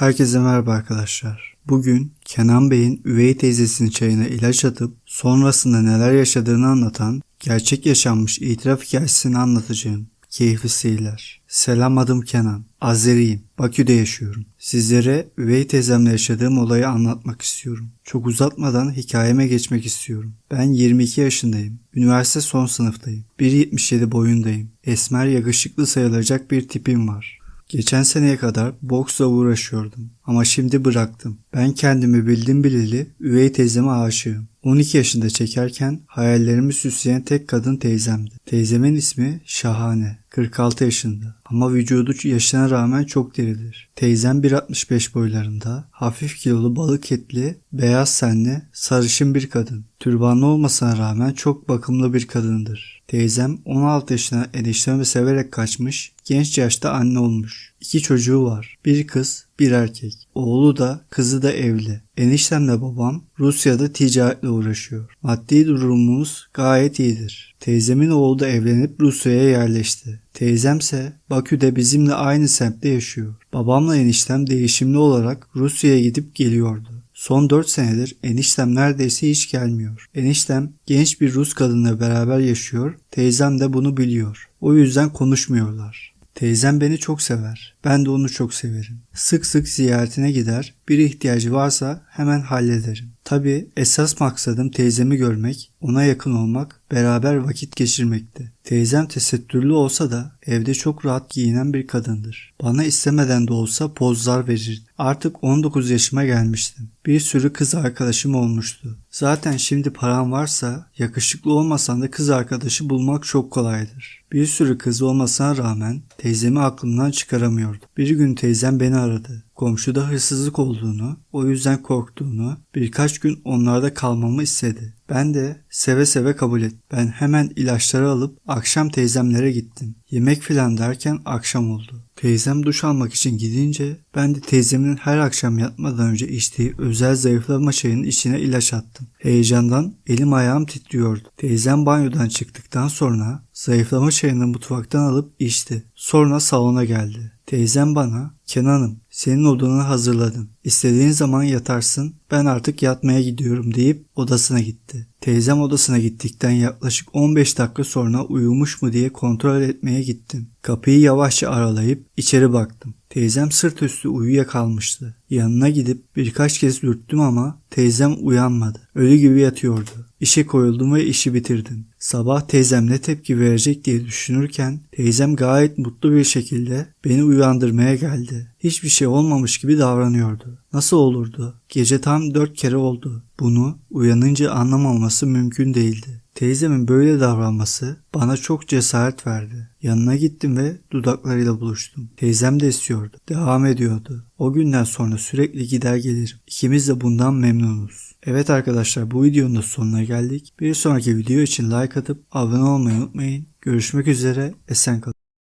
Herkese merhaba arkadaşlar. Bugün Kenan Bey'in üvey teyzesinin çayına ilaç atıp sonrasında neler yaşadığını anlatan gerçek yaşanmış itiraf hikayesini anlatacağım. Keyifli seyirler. Selam adım Kenan. Azeriyim. Bakü'de yaşıyorum. Sizlere üvey teyzemle yaşadığım olayı anlatmak istiyorum. Çok uzatmadan hikayeme geçmek istiyorum. Ben 22 yaşındayım. Üniversite son sınıftayım. 1.77 boyundayım. Esmer yakışıklı sayılacak bir tipim var. Geçen seneye kadar boksla uğraşıyordum ama şimdi bıraktım. Ben kendimi bildim bileli üvey teyzeme aşığım. 12 yaşında çekerken hayallerimi süsleyen tek kadın teyzemdi. Teyzemin ismi Şahane. 46 yaşında ama vücudu yaşına rağmen çok diridir. Teyzem 1.65 boylarında, hafif kilolu balık etli, beyaz tenli, sarışın bir kadın. Türbanlı olmasına rağmen çok bakımlı bir kadındır. Teyzem 16 yaşına eniştemi severek kaçmış, genç yaşta anne olmuş. İki çocuğu var. Bir kız, bir erkek. Oğlu da, kızı da evli. Eniştemle babam Rusya'da ticaretle uğraşıyor. Maddi durumumuz gayet iyidir. Teyzemin oğlu da evlenip Rusya'ya yerleşti. Teyzemse Bakü'de bizimle aynı semtte yaşıyor. Babamla eniştem değişimli olarak Rusya'ya gidip geliyordu. Son 4 senedir eniştem neredeyse hiç gelmiyor. Eniştem genç bir Rus kadınla beraber yaşıyor. Teyzem de bunu biliyor. O yüzden konuşmuyorlar. Teyzem beni çok sever. Ben de onu çok severim. Sık sık ziyaretine gider. Bir ihtiyacı varsa hemen hallederim. Tabi esas maksadım teyzemi görmek, ona yakın olmak, beraber vakit geçirmekti. Teyzem tesettürlü olsa da evde çok rahat giyinen bir kadındır. Bana istemeden de olsa pozlar verirdi. Artık 19 yaşıma gelmiştim. Bir sürü kız arkadaşım olmuştu. Zaten şimdi param varsa yakışıklı olmasan da kız arkadaşı bulmak çok kolaydır. Bir sürü kız olmasına rağmen teyzemi aklımdan çıkaramıyordum. Bir gün teyzem beni aradı. Komşuda hırsızlık olduğunu, o yüzden korktuğunu, birkaç gün onlarda kalmamı istedi. Ben de seve seve kabul et. Ben hemen ilaçları alıp akşam teyzemlere gittim. Yemek filan derken akşam oldu. Teyzem duş almak için gidince ben de teyzemin her akşam yatmadan önce içtiği özel zayıflama çayının içine ilaç attım. Heyecandan elim ayağım titriyordu. Teyzem banyodan çıktıktan sonra zayıflama çayını mutfaktan alıp içti. Sonra salona geldi. Teyzem bana Kenan'ım senin odanı hazırladım. İstediğin zaman yatarsın ben artık yatmaya gidiyorum deyip odasına gitti. Teyzem odasına gittikten yaklaşık 15 dakika sonra uyumuş mu diye kontrol etmeye gittim. Kapıyı yavaşça aralayıp içeri baktım. Teyzem sırt üstü uyuyakalmıştı. Yanına gidip birkaç kez dürttüm ama teyzem uyanmadı. Ölü gibi yatıyordu. İşe koyuldum ve işi bitirdim. Sabah teyzem ne tepki verecek diye düşünürken teyzem gayet mutlu bir şekilde beni uyandırmaya geldi. Hiçbir şey olmamış gibi davranıyordu. Nasıl olurdu? Gece tam dört kere oldu. Bunu uyanınca anlamaması mümkün değildi. Teyzemin böyle davranması bana çok cesaret verdi. Yanına gittim ve dudaklarıyla buluştum. Teyzem de istiyordu. Devam ediyordu. O günden sonra sürekli gider gelirim. İkimiz de bundan memnunuz. Evet arkadaşlar bu videonun da sonuna geldik. Bir sonraki video için like atıp abone olmayı unutmayın. Görüşmek üzere. Esen kalın.